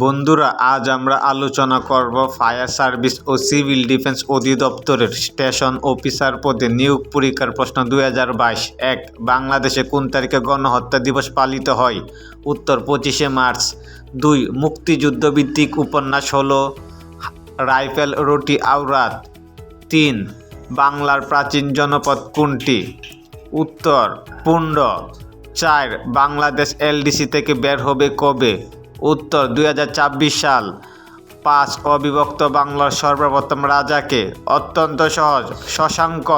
বন্ধুরা, আজ আমরা আলোচনা করব ফায়ার সার্ভিস ও সিভিল ডিফেন্স অধিদপ্তরের স্টেশন অফিসার পদে নিয়োগ পরীক্ষার প্রশ্ন দুই হাজার বাইশ। এক, বাংলাদেশে কোন তারিখে গণহত্যা দিবস পালিত হয়? উত্তর, পঁচিশে মার্চ। দুই, মুক্তিযুদ্ধ ভিত্তিক উপন্যাস হল রাইফেল রুটি আওরাত। তিন, বাংলার প্রাচীন জনপদ কোনটি? উত্তর, পুণ্ড। চার, বাংলাদেশ এলডিসি থেকে বের হবে কবে? উত্তর, দুই সাল। পাঁচ, অবিভক্ত বাংলার সর্বপ্রথম রাজাকে। অত্যন্ত সহজ, শশাঙ্ক।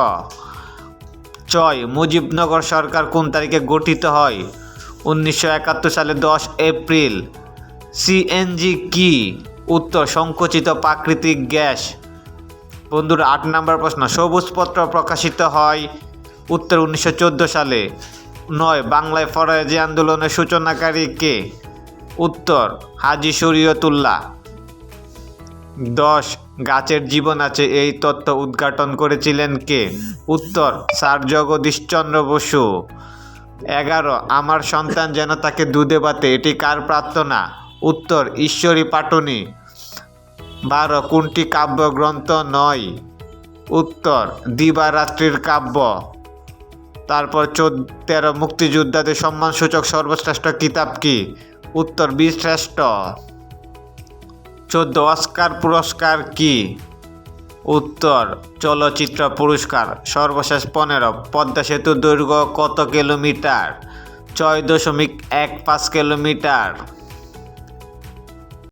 ছয়, মুজিবনগর সরকার কোন তারিখে গঠিত হয়? উনিশশো একাত্তর সালে দশ এপ্রিল। সিএনজি কি? উত্তর, সংকুচিত প্রাকৃতিক গ্যাস। বন্ধুর আট নম্বর প্রশ্ন, সবুজপত্র প্রকাশিত হয় উত্তর উনিশশো চোদ্দ সালে। নয়, বাংলায় ফরাজি আন্দোলনের সূচনাকারী কে? উত্তর, হাজি শরীয়তুল্লাহ। দশ, গাছের জীবন আছে, এই তত্ত্ব উদ্ঘাটন করেছিলেন কে? উত্তর, স্যার জগদীশচন্দ্র বসু। এগারো, আমার সন্তান যেন তাকে দুধে বাতে, এটি কার প্রার্থনা? উত্তর, ঈশ্বরী পাটনি। বারো, কোনটি কাব্যগ্রন্থ নয়? উত্তর, দিবারাত্রির কাব্য। তারপর চোদ্দ, তেরো মুক্তিযোদ্ধাদের সম্মানসূচক সর্বশ্রেষ্ঠ কিতাব কি? উত্তর বীরশ্রেষ্ঠ চোদ্দ, অস্কার পুরস্কার কি? উত্তর, চলচ্চিত্র পুরস্কার, সর্বশেষ পনেরো, পদ্মা সেতুর দৈর্ঘ্য কত কিলোমিটার? ছয় দশমিক এক পাঁচ কিলোমিটার।